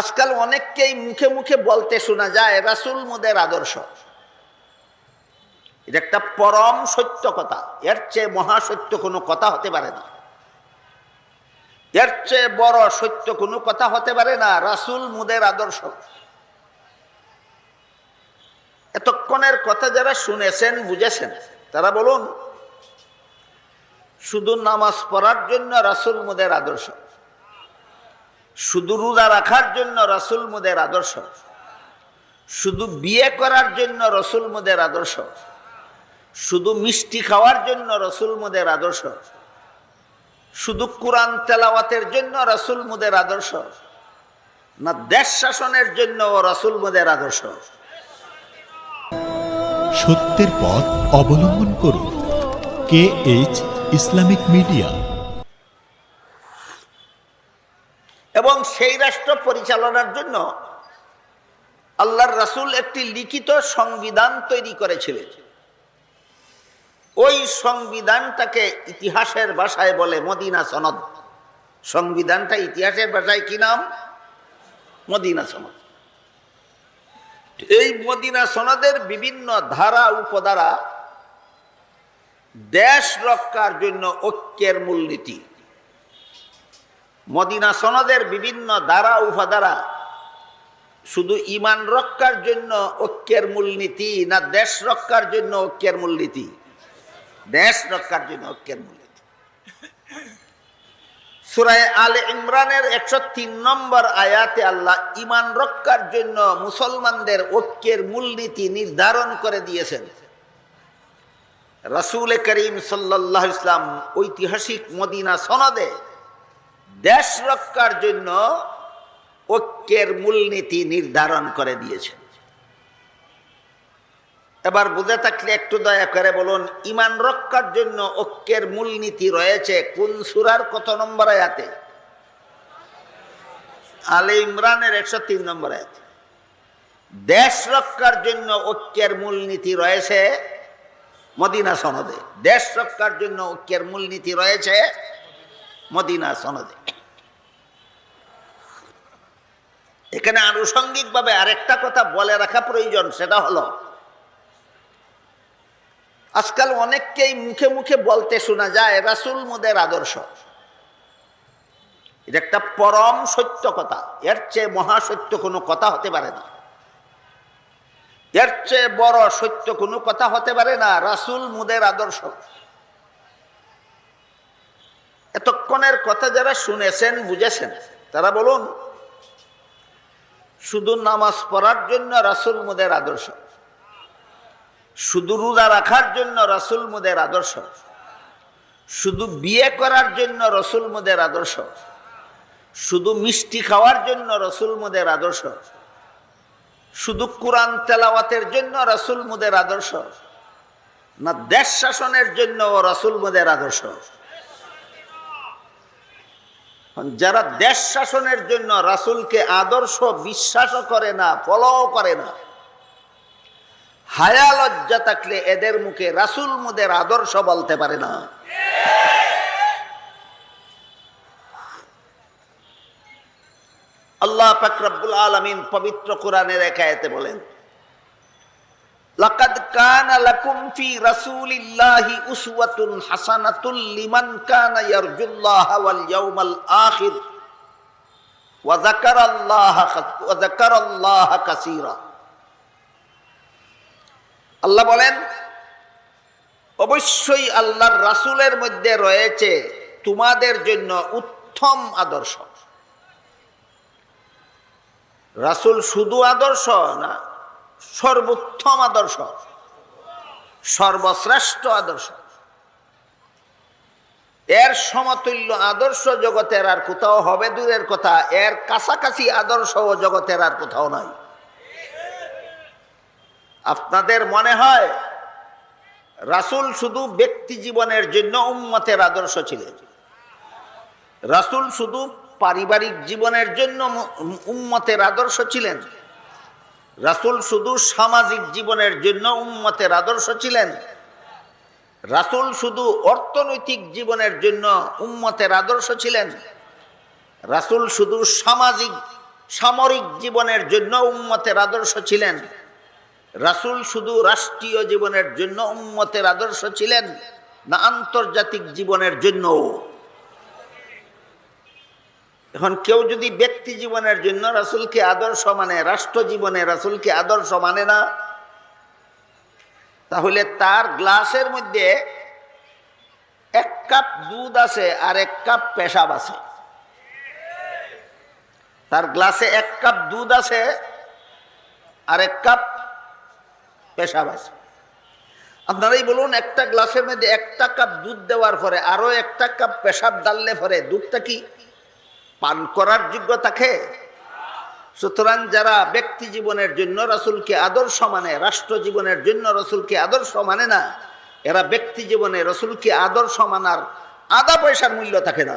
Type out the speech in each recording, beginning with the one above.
আজকাল অনেককেই মুখে মুখে বলতে শোনা যায়, রাসুল মোদের আদর্শ। এটা একটা পরম সত্য কথা এর চেয়ে মহাসত্য কোনো কথা হতে পারে না। এর চেয়ে বড় সত্য কোনো কথা হতে পারে না, রাসুল মুদের আদর্শ। এতক্ষণের কথা যারা শুনেছেন, বুঝেছেন, তারা বলুন, শুধু নামাজ পড়ার জন্য রাসুল মুদের আদর্শ। শুধু রোজা রাখার জন্য রসুল মুদের আদর্শ। শুধু বিয়ে করার জন্য রসুল মুদের আদর্শ। শুধু মিষ্টি খাওয়ার জন্য রসুল মুদের আদর্শ। শুধু কোরআন তেলাওয়াতের জন্য রসুল মুদের আদর্শ। না, দেশ শাসনের জন্য রসুল মুদের আদর্শ। সত্যের পথ অবলম্বন করুন। K H Islamic media. এবং সেই রাষ্ট্র পরিচালনার জন্য আল্লাহর রাসূল একটি লিখিত সংবিধান তৈরি করেছিলেন। ওই সংবিধানটাকে ইতিহাসের ভাষায় বলে মদিনা সনদ। সংবিধানটা ইতিহাসের ভাষায় কি নাম? মদিনা সনদ। এই মদিনা সনদের বিভিন্ন ধারা, উপধারা দেশ রক্ষার জন্য ঐক্যের মূলনীতি। মদিনা সনদের বিভিন্ন দ্বারা উপাদারা শুধু ইমান রক্ষার জন্য ঐক্যের মূলনীতি না দেশ রক্ষার জন্য ঐক্যের মূলনীতি? দেশ রক্ষার জন্য ঐক্যের মূলনীতি। সুরায় আলে ইমরানের একশো তিন নম্বর আয়াতে আল্লাহ ইমান রক্ষার জন্য মুসলমানদের ঐক্যের মূলনীতি নির্ধারণ করে দিয়েছেন। রাসুল করিম সাল্লাহ ইসলাম ঐতিহাসিক মদিনা সনদে দেশ রক্ষার জন্য ঐক্যের মূলনীতি নির্ধারণ করে দিয়েছেন। এবার বুঝে থাকলে একটু দয়া করে বলুন, ইমান রক্ষার জন্য ঐক্যের মূলনীতি রয়েছে কোন সুরার কত নম্বর আয়াতে? আলে ইমরানের একশো তিন নম্বর আয়াতে। দেশ রক্ষার জন্য ঐক্যের মূলনীতি রয়েছে মদিনা সনদে। দেশ রক্ষার জন্য ঐক্যের মূলনীতি রয়েছে মদিনা সনদে। এখানে আনুষঙ্গিকভাবে আরেকটা কথা বলে রাখা প্রয়োজন, সেটা হলো, আজকাল অনেককেই মুখে মুখে বলতে শোনা যায়, রাসুল মোদের আদর্শ। এটা একটা পরম সত্য কথা, এর চেয়ে মহাসত্য কোনো কথা হতে পারে না। এর চেয়ে বড় সত্য কোনো কথা হতে পারে না, রাসুল মুদের আদর্শ। এতক্ষণের কথা যারা শুনেছেন, বুঝেছেন, তারা বলুন শুধু নামাজ পড়ার জন্য রাসুল মুদের আদর্শ। শুধু রোজা রাখার জন্য রাসুল মুদের আদর্শ। শুধু বিয়ে করার জন্য রসুল মুদের আদর্শ। শুধু মিষ্টি খাওয়ার জন্য রসুল মুদের আদর্শ। শুধু কোরআন তেলাওয়াতের জন্য রসুল মুদের আদর্শ। না দেশ শাসনের জন্য রসুল মুদের আদর্শ। যারা দেশ শাসনের জন্য রাসুলকে আদর্শ বিশ্বাসও করে না ফলোও করে না, হায়া লজ্জা থাকলে এদের মুখে রাসুল মুদের আদর্শ বলতে পারে না। আল্লাহ ফাকরাবুল আলমিন পবিত্র কোরআনের একায়তে বলেন লাকাদ কানা লাকুম ফি রাসূলিল্লাহি উসওয়াতুন হাসানাতুল লিমান কানা ইয়ারজুল্লাহ ওয়াল ইয়াউমাল আখির। ওয়া যাকারাল্লাহ ওয়া যাকারাল্লাহ কাসীরা। আল্লাহ বলেন, অবশ্যই আল্লাহর রাসূলের মধ্যে রয়েছে তোমাদের জন্য উত্তম আদর্শ। রাসূল শুধু আদর্শ না সর্বোত্তম আদর্শ, সর্বশ্রেষ্ঠ আদর্শ। এর সমতুল্য আদর্শ জগতের আর কোথাও হবে দূরের কথা, এর কাছাকাছি আদর্শ ও জগতের আর কোথাও নাই। আপনাদের মনে হয় রাসুল শুধু ব্যক্তি জীবনের জন্য উম্মতের আদর্শ ছিলেন? রাসুল শুধু পারিবারিক জীবনের জন্য উম্মতের আদর্শ ছিলেন? রাসুল শুধু সামাজিক জীবনের জন্য উম্মতের আদর্শ ছিলেন। রাসুল শুধু অর্থনৈতিক জীবনের জন্য উম্মতের আদর্শ ছিলেন। রাসুল শুধু সামাজিক, সামরিক জীবনের জন্য উম্মতের আদর্শ ছিলেন। রাসূল শুধু রাষ্ট্রীয় জীবনের জন্য উম্মতের আদর্শ ছিলেন না আন্তর্জাতিক জীবনের জন্য এখন কেউ যদি ব্যক্তি জীবনের জন্য রাসূলকে আদর্শ মানে রাষ্ট্র জীবনে রাসূলকে আদর্শ মানে না, তাহলে তার গ্লাসের মধ্যে এক কাপ দুধ আছে আর এক কাপ পেশাব আছে। তার গ্লাসে এক কাপ দুধ আছে আর এক কাপ পেশাব আছে। আপনারাই বলুন, একটা গ্লাসের মধ্যে একটা কাপ দুধ দেওয়ার পরে আরও একটা কাপ পেশাব ডাললে পরে দুধটা কি? পান করার যোগ্য থাকে। সুতরাং যারা ব্যক্তি জীবনের জন্য রাসূলকে আদর্শ মানে রাষ্ট্র জীবনের জন্য রসুলকে আদর্শ মানে না, এরা ব্যক্তি জীবনে রসুলকে আদর্শ মানার আধা পয়সার মূল্য থাকে না।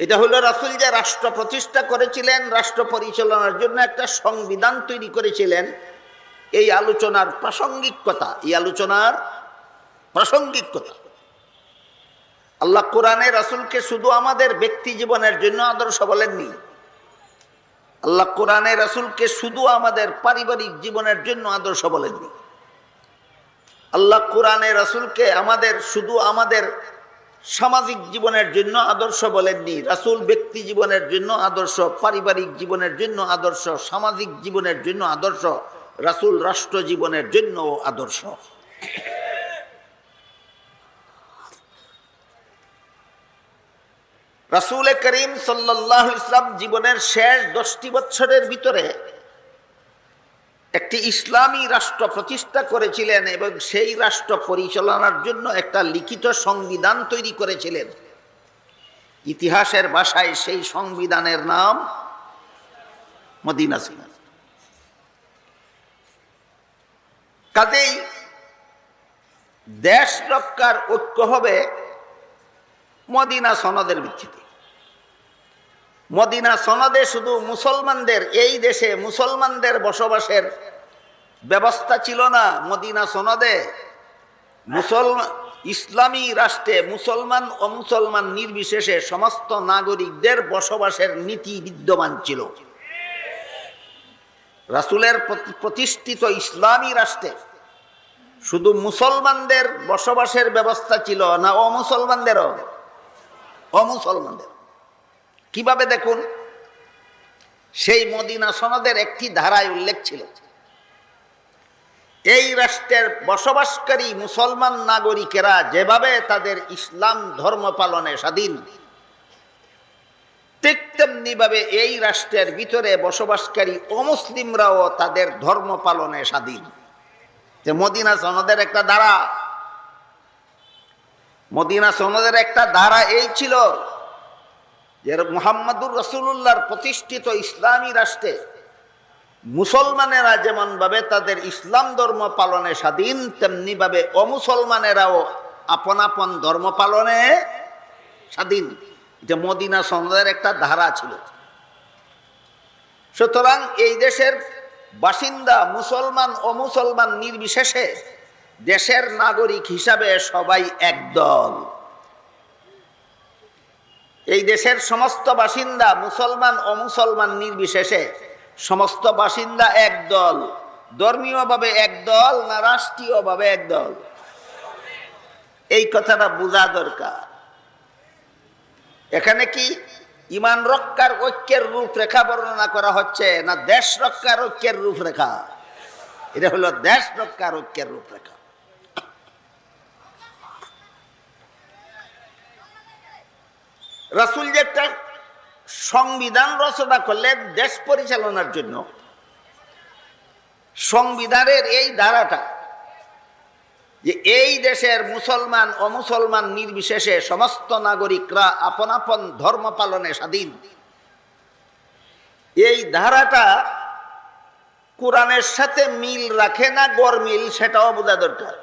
এটা হলো রাসুল যে রাষ্ট্র প্রতিষ্ঠা করেছিলেন, রাষ্ট্র পরিচালনার জন্য একটা সংবিধান তৈরি করেছিলেন। এই আলোচনার প্রাসঙ্গিকতা, এই আলোচনার প্রাসঙ্গিকতা। আল্লাহ কোরআনে রাসূলকে শুধু আমাদের ব্যক্তি জীবনের জন্য আদর্শ বলেননি। আল্লাহ কোরআনে রাসূলকে শুধু আমাদের পারিবারিক জীবনের জন্য আদর্শ বলেননি। আল্লাহ কোরআনে রাসূলকে আমাদের, শুধু আমাদের সামাজিক জীবনের জন্য আদর্শ বলেননি। রাসূল ব্যক্তি জীবনের জন্য আদর্শ, পারিবারিক জীবনের জন্য আদর্শ, সামাজিক জীবনের জন্য আদর্শ, রাসূল রাষ্ট্র জীবনের জন্য আদর্শ। রাসূল করিম সাল্লাহ ইসলাম জীবনের শেষ দশটি বছরের ভিতরে একটি ইসলামী রাষ্ট্র প্রতিষ্ঠা করেছিলেন এবং সেই রাষ্ট্র পরিচালনার জন্য একটা লিখিত সংবিধান তৈরি করেছিলেন। ইতিহাসের ভাষায় সেই সংবিধানের নাম মদিনা ছিল কাজেই দেশ রক্ষার ঐক্য হবে মদিনা সনদের ভিত্তিতে। মদিনা সনদে শুধু মুসলমানদের, এই দেশে মুসলমানদের বসবাসের ব্যবস্থা ছিল না মদিনা সনদে। মুসলমান ইসলামী রাষ্ট্রে মুসলমান ও মুসলমান নির্বিশেষে সমস্ত নাগরিকদের বসবাসের নীতি বিদ্যমান ছিল। রাসূলের প্রতি- প্রতিষ্ঠিত ইসলামী রাষ্ট্রে শুধু মুসলমানদের বসবাসের ব্যবস্থা ছিল না অমুসলমানদেরও। অমুসলমানদের। কীভাবে দেখুন? সেই মদিনা সনদের একটি ধারায় উল্লেখ ছিল। এই রাষ্ট্রের বসবাসকারী মুসলমান নাগরিকেরা যেভাবে তাদের ইসলাম ধর্ম পালনে স্বাধীন, ঠিক তেমনিভাবে এই রাষ্ট্রের ভিতরে বসবাসকারী অমুসলিমরাও তাদের ধর্ম পালনে স্বাধীন। যে মদিনা সনদের একটা ধারা মদিনা সনদের একটা ধারা এই ছিল যে মোহাম্মদুর রসুল্লাহর প্রতিষ্ঠিত ইসলামী রাষ্ট্রে মুসলমানেরা যেমনভাবে তাদের ইসলাম ধর্ম পালনে স্বাধীন, তেমনিভাবে অমুসলমানেরাও আপন আপন ধর্ম পালনে স্বাধীন। এটা মদিনা সনদের একটা ধারা ছিল। সুতরাং এই দেশের বাসিন্দা মুসলমান, অমুসলমান নির্বিশেষে দেশের নাগরিক হিসাবে সবাই একদল এই দেশের সমস্ত বাসিন্দা মুসলমান ও মুসলমান নির্বিশেষে সমস্ত বাসিন্দা একদল ধর্মীয়ভাবে একদল না রাষ্ট্রীয়ভাবে একদল এই কথাটা বোঝা দরকার। এখানে কি ইমান রক্ষার ঐক্যের রূপরেখা বর্ণনা করা হচ্ছে না দেশ রক্ষার ঐক্যের রূপরেখা? এটা হলো দেশ রক্ষার ঐক্যের রূপরেখা। রাসুল যে একটা সংবিধান রচনা করলেন দেশ পরিচালনার জন্য, সংবিধানের এই ধারাটা যে এই দেশের মুসলমান, অমুসলমান নির্বিশেষে সমস্ত নাগরিকরা আপন আপন ধর্ম পালনে স্বাধীন। এই ধারাটা কোরআনের সাথে মিল রাখে না গরমিল সেটাও বোঝা দরকার।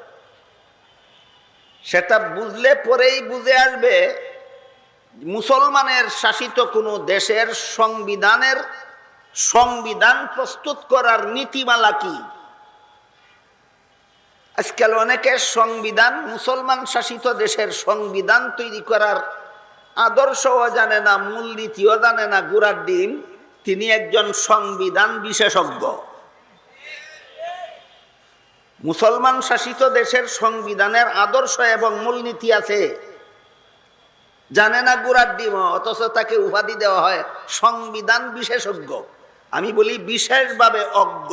সেটা বুঝলে পরেই বুঝে আসবে মুসলমানের শাসিত কোনো দেশের সংবিধানের সংবিধান প্রস্তুত করার নীতিমালা কি? আজকাল অনেকের সংবিধান, মুসলমান শাসিত দেশের সংবিধান তৈরি করার আদর্শও জানে না, মূলনীতিও জানে না। গুরার দিন তিনি একজন সংবিধান বিশেষজ্ঞ। মুসলমান শাসিত দেশের সংবিধানের আদর্শ এবং মূলনীতি আছে। জানে না গুড়ার ডিম, অথচ তাকে উপাধি দেওয়া হয় সংবিধান বিশেষজ্ঞ। আমি বলি বিশেষভাবে অজ্ঞ।